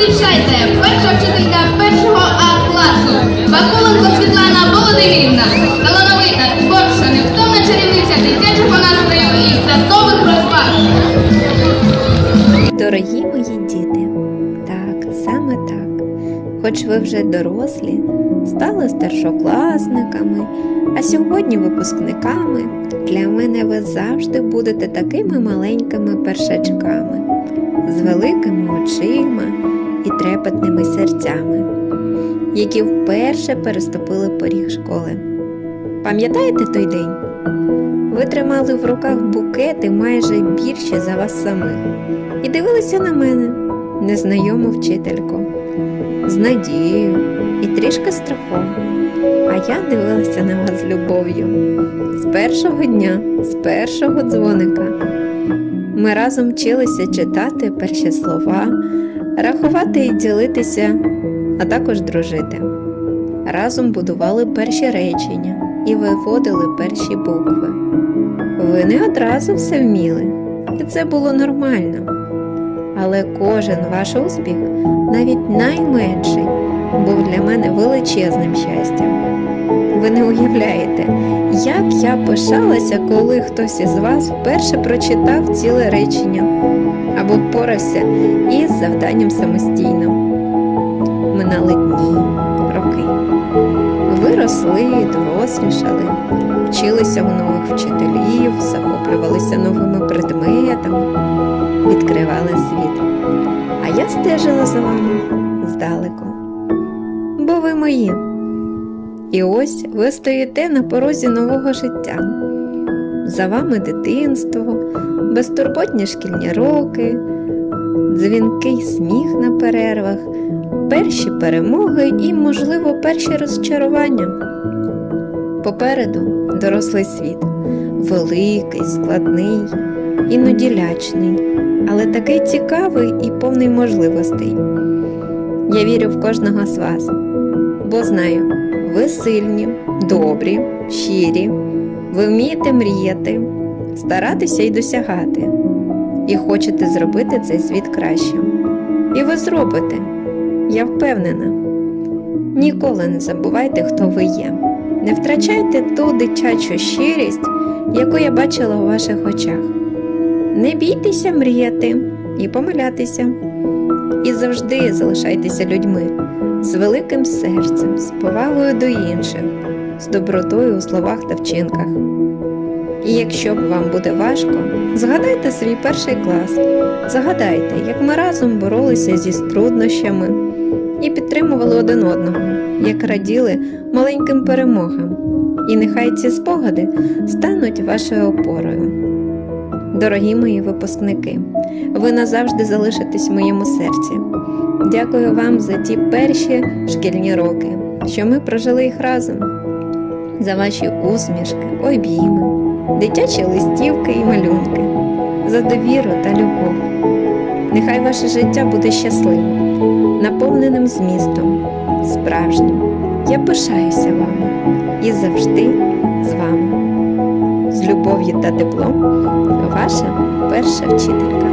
Зустрічайте, перша вчителька першого А класу. Вакуленко Світлана Володимирівна, талановита, творча, невтомна чарівниця дитячого настрою і стартових розваг. Дорогі мої діти, так, саме так. Хоч ви вже дорослі, стали старшокласниками, а сьогодні випускниками, для мене ви завжди будете такими маленькими першачками. З великими очима, і трепетними серцями, які вперше переступили поріг школи. Пам'ятаєте той день? Ви тримали в руках букети майже більше за вас самих і дивилися на мене, незнайому вчительку, з надією і трішки страхом. А я дивилася на вас з любов'ю. З першого дня, з першого дзвоника. Ми разом вчилися читати перші слова, рахувати і ділитися, а також дружити. Разом будували перші речення і виводили перші букви. Ви не одразу все вміли, і це було нормально. Але кожен ваш успіх, навіть найменший, був для мене величезним щастям. Ви не уявляєте, як я пишалася, коли хтось із вас вперше прочитав ціле речення або впорався із завданням самостійно. Минали дні, роки. Ви росли, дорослішали, вчилися у нових вчителів, захоплювалися новими предметами, відкривали світ. А я стежила за вами здалеку. Бо ви мої. І ось ви стоїте на порозі нового життя. За вами дитинство, безтурботні шкільні роки, дзвінкий сміх на перервах, перші перемоги і, можливо, перші розчарування. Попереду дорослий світ, великий, складний, іноді лячний, але такий цікавий і повний можливостей. Я вірю в кожного з вас, бо знаю, ви сильні, добрі, щирі, ви вмієте мріяти, старатися і досягати, і хочете зробити цей світ кращим. І ви зробите, я впевнена. Ніколи не забувайте, хто ви є. Не втрачайте ту дитячу щирість, яку я бачила у ваших очах. Не бійтеся мріяти і помилятися. І завжди залишайтеся людьми з великим серцем, з повагою до інших, з добротою у словах та вчинках. І якщо б вам буде важко, згадайте свій перший клас, згадайте, як ми разом боролися зі труднощами і підтримували один одного, як раділи маленьким перемогам. І нехай ці спогади стануть вашою опорою. Дорогі мої випускники, ви назавжди залишитесь в моєму серці. Дякую вам за ті перші шкільні роки, що ми прожили їх разом, за ваші усмішки, обійми, дитячі листівки і малюнки, за довіру та любов. Нехай ваше життя буде щасливим, наповненим змістом, справжнім. Я пишаюся вами і завжди з вами. З любов'ю та теплом, ваша перша вчителька.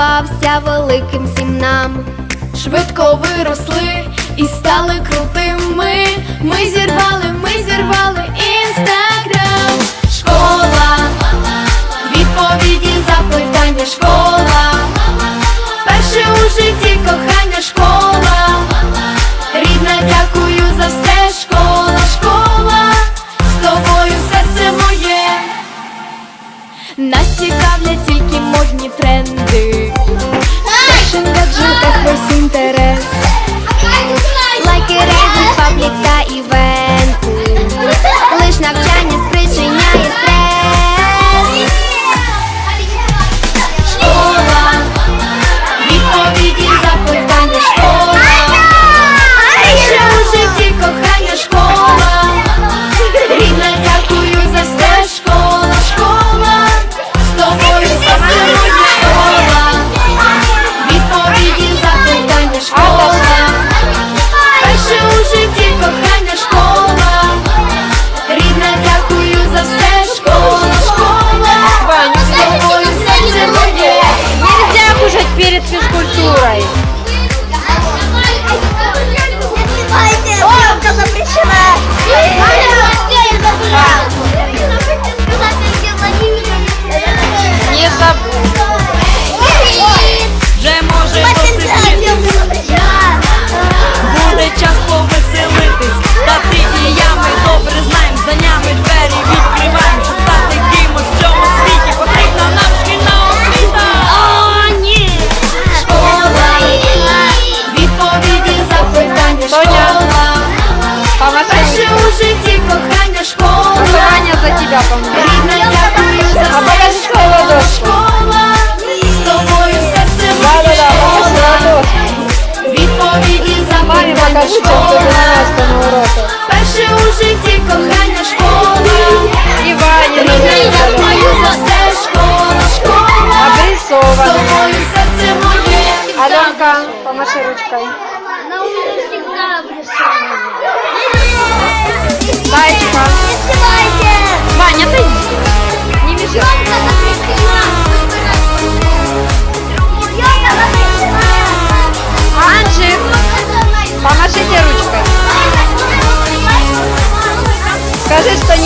Здавався великим всім нам. Швидко виросли і стали крутими. Ми зірвали, ми зірвали інстаграм. Школа, відповіді запитання, школа. Перше у житті кохання, школа.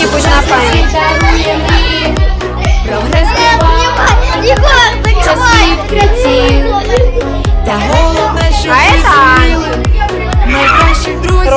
і будь. Прогрес дива, та головне, що ми зуміли найкращих друзів.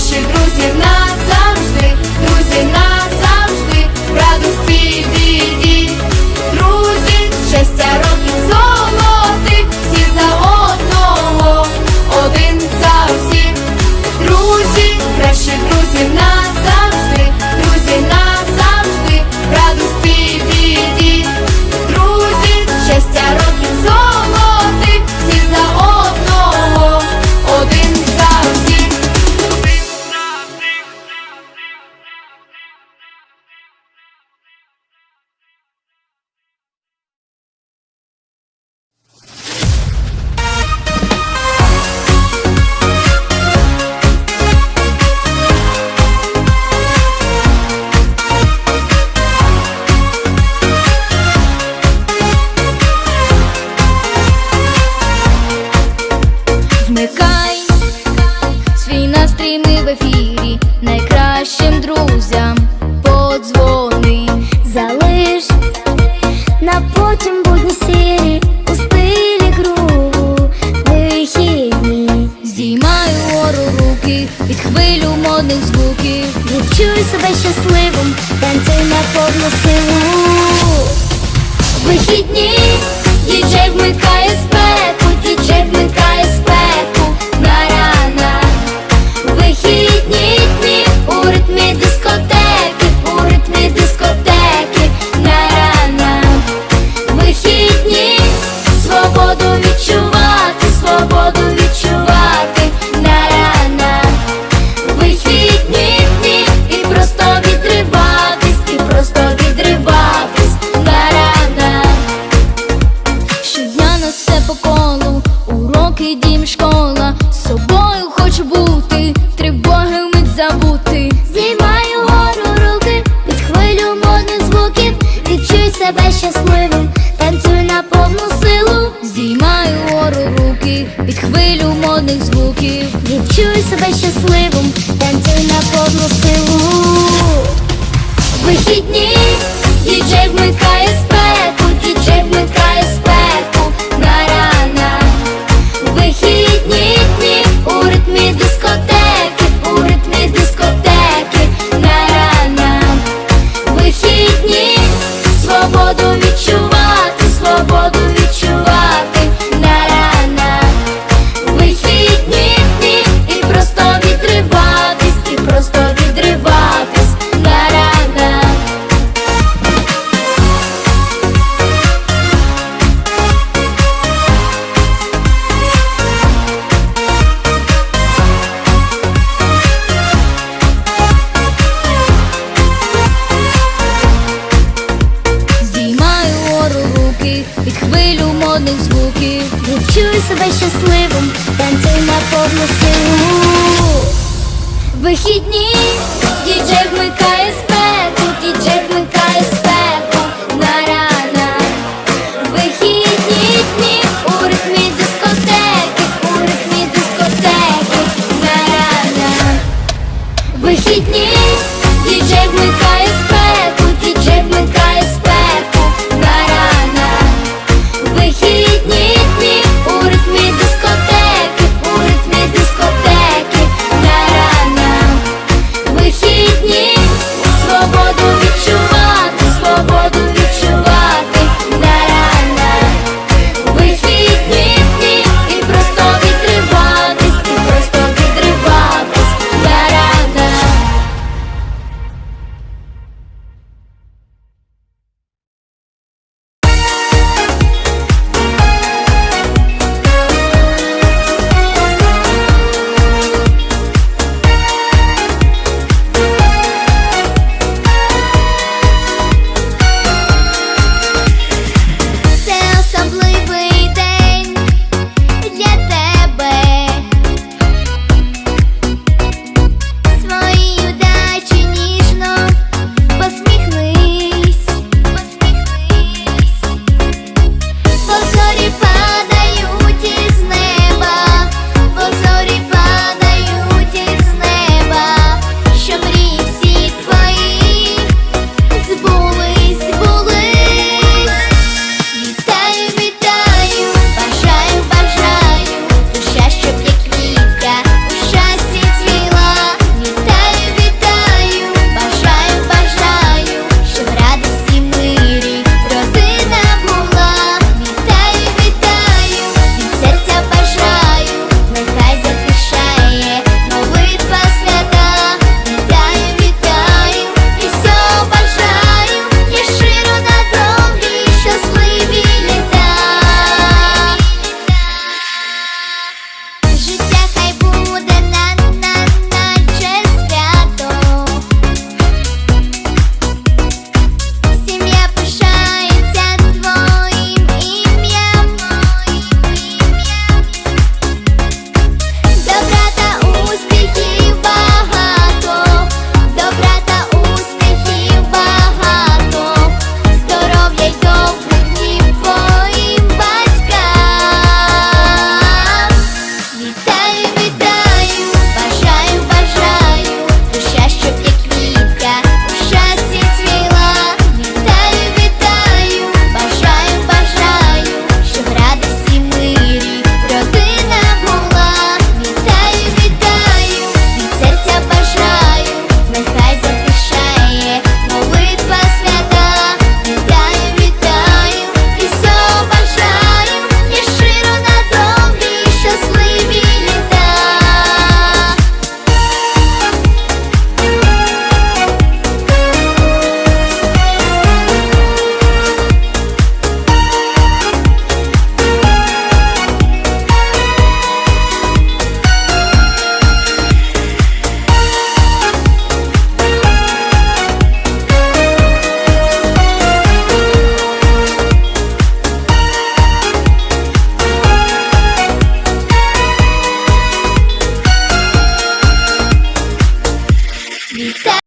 Наших друзів на залиш на потім будні сірі у стилі гру вихідні Здіймаю гору руки від хвилю модних звуків. Відчуй себе щасливим, танцюй на повну силу. Вихідні, діджей вмикай хвилю модних звуків. Відчуй себе щасливим, танцюй на повну силу. Вихідні, діджей вмикає спеку, діджей вмикає спеку. вихідні, діджей вмикає